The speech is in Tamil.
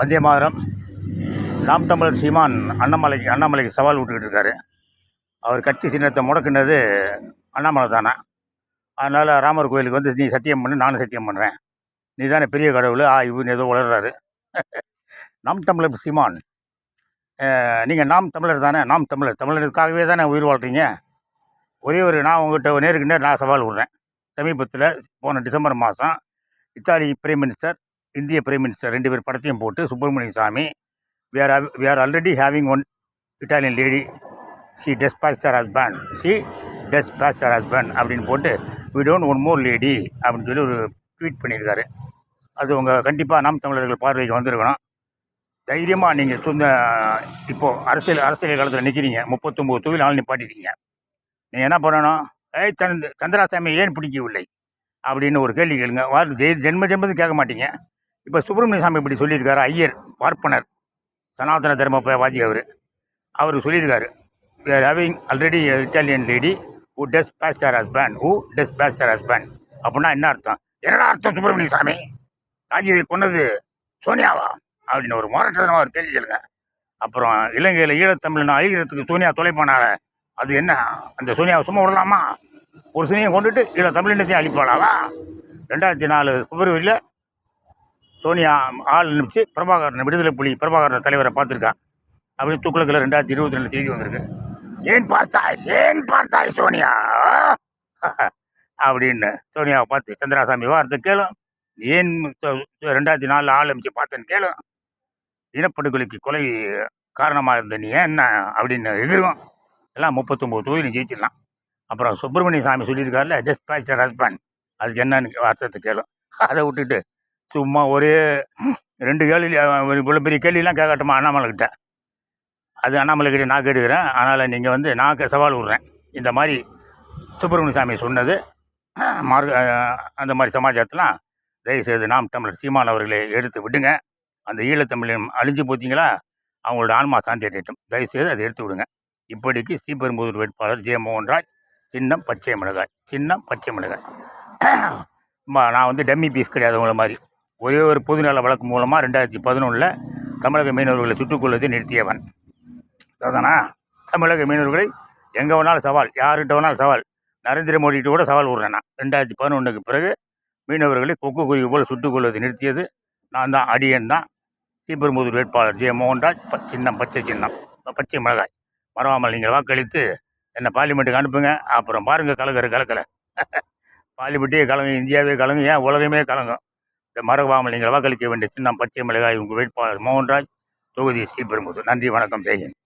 வந்தே மாதிரம். நாம் தமிழர் சீமான் அண்ணாமலைக்கு அண்ணாமலைக்கு சவால் விட்டுக்கிட்டு இருக்காரு. அவர் கட்சி சின்னத்தை முடக்குனது அண்ணாமலை தானே. அதனால் ராமர் கோயிலுக்கு வந்து நீ சத்தியம் பண்ணு நானும் சத்தியம் பண்ணுறேன் நீ தானே பெரிய கடவுள். ஆ இவன் ஏதோ வளர்றாரு. நாம் தமிழர் சீமான். நீங்கள் நாம் தமிழர் தானே நாம் தமிழர். தமிழருக்காகவே தானே உயிர் வாழ்றீங்க. ஒரே ஒரு நான் உங்கள்கிட்ட நேருக்கு நேர் நான் சவால் விடுறேன். சமீபத்தில் போன டிசம்பர் மாதம் இத்தாலி பிரைம் மினிஸ்டர் இந்திய பிரைம் மினிஸ்டர் ரெண்டு பேர் படத்தையும் போட்டு Subramanian Swamy we are we are already having one Italian lady she dispatched her husband. She dispatched her அப்படின்னு போட்டு we don't want more lady அப்படின்னு சொல்லி ஒரு ட்வீட் பண்ணியிருக்காரு. அது உங்கள் கண்டிப்பாக நாம் தமிழர்கள் பார்வைக்கு வந்திருக்கணும். தைரியமாக நீங்கள் சொந்த இப்போது அரசியல் அரசியல் காலத்தில் நிற்கிறீங்க முப்பத்தொம்போது தொழில் ஆள் நிப்பாட்டிட்டீங்க. நீங்கள் என்ன பண்ணணும்? ஏய் சந்த் சந்திராசாமி ஏன் பிடிக்கவில்லை? அப்படின்னு ஒரு கேள்வி கேளுங்க. வா ஜென்ம ஜென்மத்து கேட்க மாட்டீங்க. இப்போ சுப்பிரமணிய சாமி இப்படி சொல்லியிருக்காரு ஐயர் பார்ப்பனர் சனாதன தர்மவாதி அவர். அவர் சொல்லியிருக்காரு we are having already Italian lady who does pastor husband who does pastor husband அப்படின்னா என்ன அர்த்தம்? என்னடா அர்த்தம் சுப்பிரமணிய சாமி? ராஜீவை கொன்னது சோனியாவா? அப்படின்னு ஒரு முரட்டமாக ஒரு கேள்வி கேளுங்க. அப்புறம் இலங்கையில் ஈழத்தமிழ்னு அழிகிறதுக்கு சோனியா தொலை போனால அது என்ன? அந்த சோனியாவை சும்மா விடலாமா? ஒரு சோனியை கொண்டுட்டு ஈழத்தமிழினத்தையும் அழிப்பாளாவா? ரெண்டாயிரத்தி நாலு பிப்ரவரியில் சோனியா ஆள் அனுப்பிச்சு பிரபாகரன் விடுதலை புலி பிரபாகரன் தலைவரை பார்த்துருக்கா. அப்படின்னு துக்குளக்கில் ரெண்டாயிரத்தி இருபத்தி ரெண்டு செய்தி வந்திருக்கு. ஏன் பார்த்தாய்? ஏன் பார்த்தாய் சோனியா? அப்படின்னு சோனியாவை பார்த்து சந்திராசாமி வார்த்தை கேளும். ஏன் ரெண்டாயிரத்தி நாலில் ஆள் அனுப்பிச்சு பார்த்தேன்னு கேளும். இனப்படுகொலைக்கு கொலை காரணமாக இருந்த நீ ஏன் என்ன? அப்படின்னு எதிரும் எல்லாம் முப்பத்தொம்போது நீ ஜெயிச்சிடலாம். அப்புறம் சுப்பிரமணிய சாமி சொல்லியிருக்காருல டிஸ்பேச்சர் ஹஸ்பண்ட் அதுக்கு என்னன்னு அர்த்தத்தை கேளும். அதை விட்டுட்டு சும்மா ஒரே ரெண்டு கேள்வி இவ்வளோ பெரிய கேள்விலாம் கேட்கட்டுமா அண்ணாமலைக்கிட்ட அது அண்ணாமலைக்கிட்ட நான் கேட்டுக்கிறேன். அதனால் நீங்கள் வந்து நான் சவால் விடுறேன். இந்த மாதிரி சுப்பிரமணிய சாமி சொன்னது மார்க்க அந்த மாதிரி சமாச்சாரத்தெலாம் தயவுசெய்து நாம் தமிழர் சீமான் அவர்களை எடுத்து விடுங்க. அந்த ஈழத்தமிழன் அழிஞ்சு போச்சிங்களா அவங்களோட ஆன்மா சாந்தி அடையட்டும். தயவுசெய்து அதை எடுத்து விடுங்க. இப்படிக்கு ஸ்ரீபெரும்புதூர் வேட்பாளர் ஜெய மோகன்ராஜ் சின்னம் பச்சை மிளகாய் சின்னம் பச்சை மிளகாய். நான் வந்து டம்மி பீஸ் கிடையாது உங்களை மாதிரி. ஒரே ஒரு பொதுநல வழக்கு மூலமாக ரெண்டாயிரத்தி பதினொன்றில் தமிழக மீனவர்களை சுட்டுக்கொள்வதை நிறுத்தியவன். அதுதானா தமிழக மீனவர்களை எங்கே வேணாலும் சவால் யார்கிட்ட வேணாலும் சவால் நரேந்திர மோடிகிட்ட கூட சவால் விட்றேன்? நான் ரெண்டாயிரத்தி பதினொன்றுக்கு பிறகு மீனவர்களை கொக்கு குருவி போல் சுட்டுக்கொள்வதை நிறுத்தியது. நான் தான் அடியன் தான். ஸ்ரீபெரும்புதூர் வேட்பாளர் ஜெய மோகன்ராஜ் ப- சின்னம் பச்சை சின்னம். பச்சை மிளகாய். மறவாமல் நீங்கள் வாக்களித்து என்னை பார்லிமெண்ட்டுக்கு அனுப்புங்க. அப்புறம் பாருங்கள் கலக்கிற கலக்கலை. பார்லிமெண்ட்டே கலங்கும் இந்தியாவே கலங்கு ஏன் உலகமே கலங்கும்? இந்த மறவாமல் நீங்கள் வாக்களிக்க வேண்டிய சின்னம் பச்சை மிளகாய் உங்கள் வேட்பாளர் மோகன்ராஜ் தொகுதி ஸ்ரீபெரும்புதூர் நன்றி வணக்கம். செய்கிறேன்